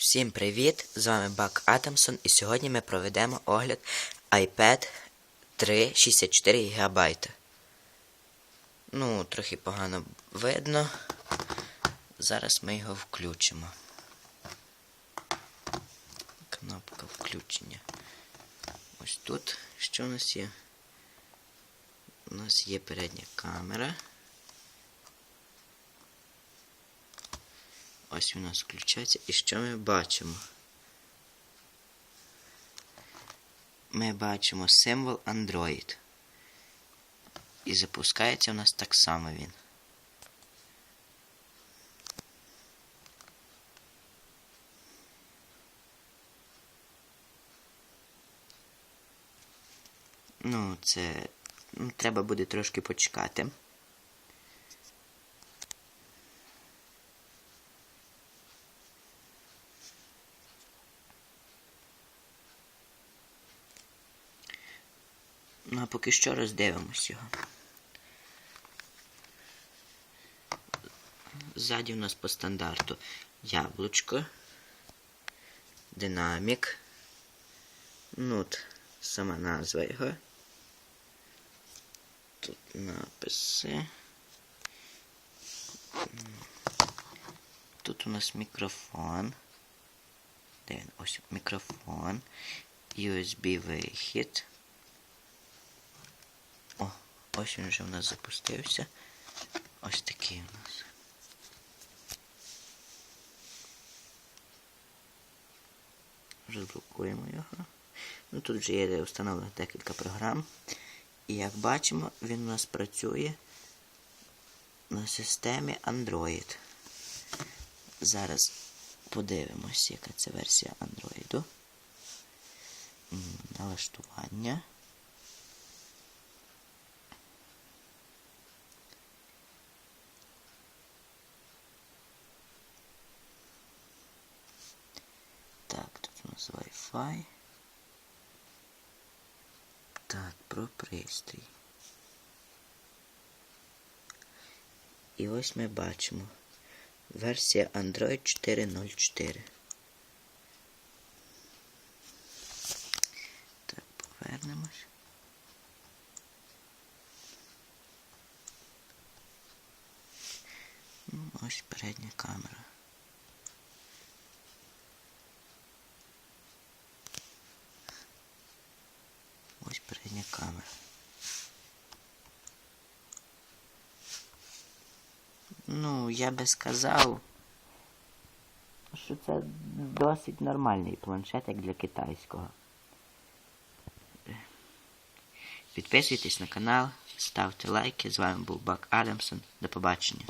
Всім привіт! З вами Бак Атомсон і сьогодні ми проведемо огляд iPad 3 64 ГБ. Ну, трохи погано видно. Зараз ми його включимо. Кнопка включення. Ось тут що у нас є? У нас є передня камера. Ось у нас включається. І що ми бачимо? Ми бачимо символ Android. І запускається у нас так само він. Ну, це ну, треба буде трошки почекати. Ну, а поки що роздивимось його. Ззаді у нас по стандарту яблучко, динамік. Ну, от сама назва його. Тут написи. Тут у нас мікрофон. Де він? Ось мікрофон. USB вихід. О, ось він вже в нас запустився. Ось такий у нас. Розблокуємо його. Ну тут вже є встановлено декілька програм. І як бачимо, він у нас працює на системі Android. Зараз подивимось, яка це версія Android. Налаштування. Нас Wi-Fi. Так, про пристрій. І ось ми бачимо версія Android 4.04. Так, повернемось. Ну, ось передня камера. Передня камера. Ну, я би сказав, що це досить нормальний планшет, як для китайського. Підписуйтесь на канал, ставте лайки. З вами був Бак Адамсон. До побачення.